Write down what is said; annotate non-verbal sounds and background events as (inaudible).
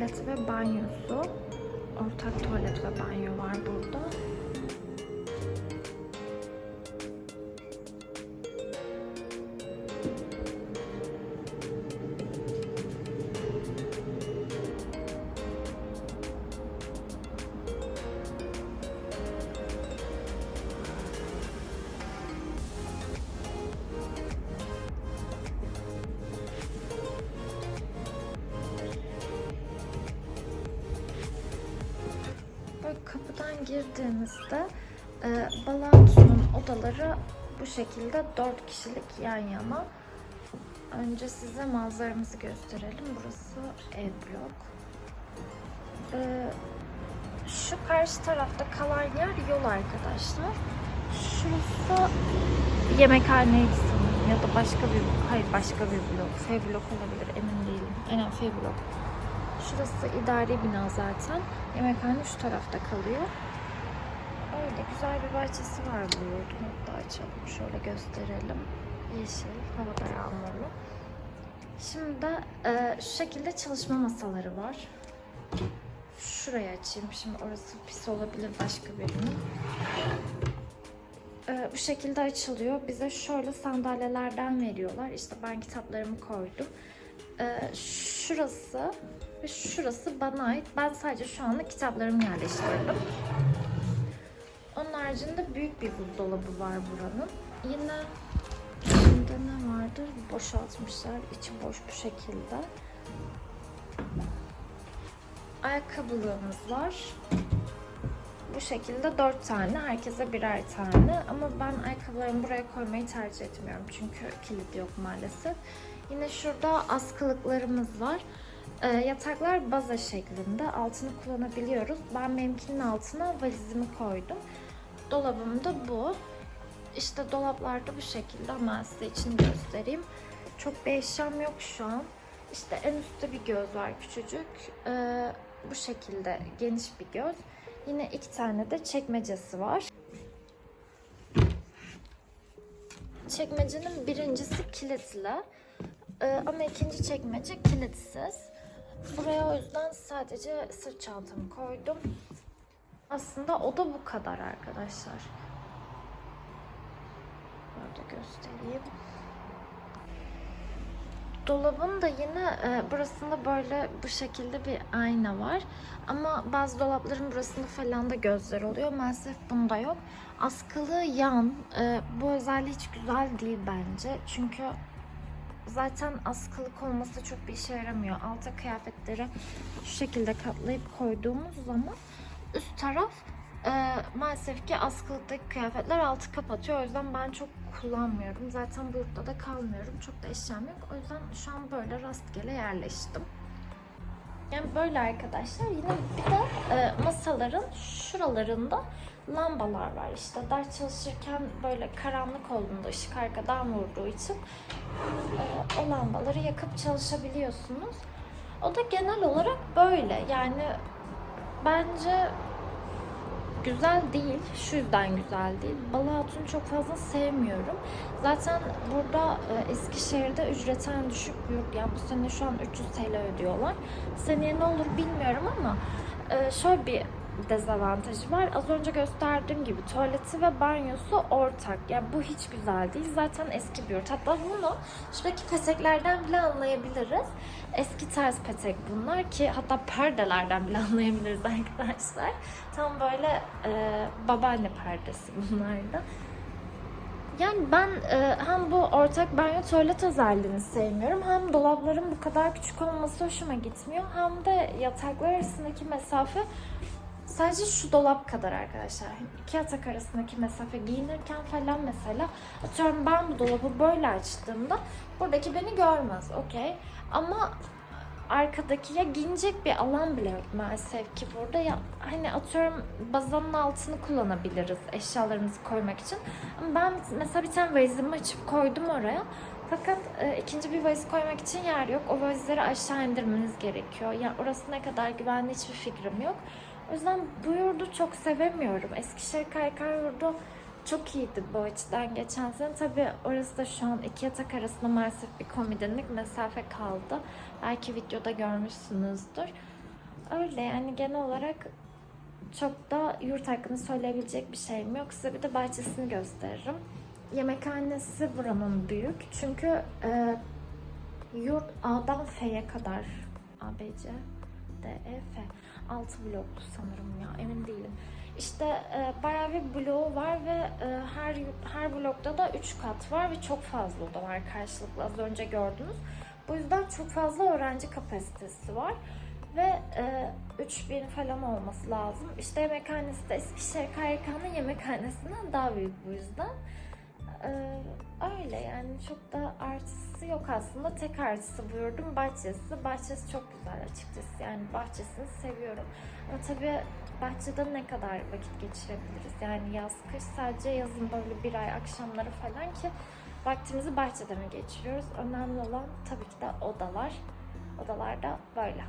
tuvalet ve banyosu. Ortak tuvalet ve banyo var burada. Girdiğinizde e, Balatsu'nun odaları bu şekilde 4 kişilik yan yana. Önce size manzaramızı gösterelim. Burası ev blok. E, şu karşı tarafta kalan yer yol arkadaşlar. Şurası yemekhaneydi sanırım ya da başka bir hayır başka bir blok. F blok olabilir emin değilim. Aynen F blok. Şurası idari bina zaten. Yemekhane şu tarafta kalıyor. Öyle güzel bir bahçesi var bu yurdun. Hatta açalım şöyle gösterelim. Yeşil, havada yağmurlu. Şimdi de e, şu şekilde çalışma masaları var. Şurayı açayım. Şimdi orası pis olabilir başka birinin. E, bu şekilde açılıyor. Bize şöyle sandalyelerden veriyorlar. İşte ben kitaplarımı koydum. E, şurası ve şurası bana ait. Ben sadece şu anda kitaplarımı yerleştirdim. Onun haricinde büyük bir buzdolabı var buranın. Yine içinde ne vardır? Boşaltmışlar. İçi boş bu şekilde. Ayakkabılığımız var. Bu şekilde dört tane. Herkese birer tane. Ama ben ayakkabılarımı buraya koymayı tercih etmiyorum. Çünkü kilit yok maalesef. Yine şurada askılıklarımız var. Ee, yataklar baza şeklinde. Altını kullanabiliyoruz. Ben benimkinin altına valizimi koydum. Dolabım da bu. İşte dolaplarda bu şekilde ama size içini göstereyim. Çok bir eşyam yok şu an. İşte en üstte bir göz var küçücük. Ee, bu şekilde geniş bir göz. Yine iki tane de çekmecesi var. Çekmecenin birincisi kilitli. Ee, ama ikinci çekmece kilitsiz. Buraya o yüzden sadece sırt çantamı koydum. Aslında o da bu kadar arkadaşlar. Böyle göstereyim. Dolabın da yine e, burasında böyle bu şekilde bir ayna var. Ama bazı dolapların burasında falan da gözler oluyor. Maalesef bunda yok. Askılı yan. E, bu özelliği hiç güzel değil bence. Çünkü zaten askılık olması çok bir işe yaramıyor. Alta kıyafetleri şu şekilde katlayıp koyduğumuz zaman üst taraf e, maalesef ki askılıktaki kıyafetler altı kapatıyor. O yüzden ben çok kullanmıyorum. Zaten burada da kalmıyorum. Çok da eşyam yok. O yüzden şu an böyle rastgele yerleştim. Yani böyle arkadaşlar. Yine bir de e, masaların şuralarında lambalar var. İşte ders çalışırken böyle karanlık olduğunda ışık arkadan vurduğu için e, o lambaları yakıp çalışabiliyorsunuz. O da genel olarak böyle. Yani bence güzel değil. Şu yüzden güzel değil. Balı Hatun çok fazla sevmiyorum. Zaten burada e, Eskişehir'de ücreten düşük bir yurt. Yani bu sene şu an 300 TL ödüyorlar. Seneye ne olur bilmiyorum ama e, şöyle bir dezavantajı var. Az önce gösterdiğim gibi tuvaleti ve banyosu ortak. Yani bu hiç güzel değil. Zaten eski bir yurt. Hatta bunu şuradaki peteklerden bile anlayabiliriz. Eski tarz petek bunlar ki hatta perdelerden bile (laughs) anlayabiliriz arkadaşlar. Tam böyle e, babaanne perdesi bunlar da. Yani ben e, hem bu ortak banyo tuvalet özelliğini sevmiyorum hem dolapların bu kadar küçük olması hoşuma gitmiyor hem de yataklar arasındaki mesafe sadece şu dolap kadar arkadaşlar. İki yatak arasındaki mesafe giyinirken falan mesela atıyorum ben bu dolabı böyle açtığımda buradaki beni görmez okey? Ama arkadaki ya giyinecek bir alan bile yok maalesef ki burada. Ya hani atıyorum bazanın altını kullanabiliriz eşyalarımızı koymak için. Ama ben mesela bir tane valizimi açıp koydum oraya. Fakat e, ikinci bir valiz koymak için yer yok. O valizleri aşağı indirmeniz gerekiyor. Yani orası ne kadar güvenli hiçbir fikrim yok o yüzden bu yurdu çok sevemiyorum Eskişehir Kaykay yurdu çok iyiydi bu açıdan geçen sene. Tabii orası da şu an iki yatak arasında maalesef bir komedinlik mesafe kaldı. Belki videoda görmüşsünüzdür. Öyle yani genel olarak çok da yurt hakkında söyleyebilecek bir şeyim yok. Size bir de bahçesini gösteririm. Yemekhanesi buranın büyük. Çünkü e, yurt A'dan F'ye kadar A, B, C, D, E, F. 6 bloklu sanırım ya emin değilim. İşte e, bayağı bir bloğu var ve e, her her blokta da 3 kat var ve çok fazla oda var karşılıklı az önce gördünüz. Bu yüzden çok fazla öğrenci kapasitesi var ve e, 3000 falan olması lazım. İşte yemekhanesi de Eskişehir KYK'nın yemekhanesinden daha büyük bu yüzden. Ee, öyle yani çok da artısı yok aslında. Tek artısı bu yurdun bahçesi. Bahçesi çok güzel açıkçası. Yani bahçesini seviyorum. Ama tabii bahçede ne kadar vakit geçirebiliriz? Yani yaz kış sadece yazın böyle bir ay akşamları falan ki vaktimizi bahçede mi geçiriyoruz? Önemli olan tabii ki de odalar. Odalarda böyle.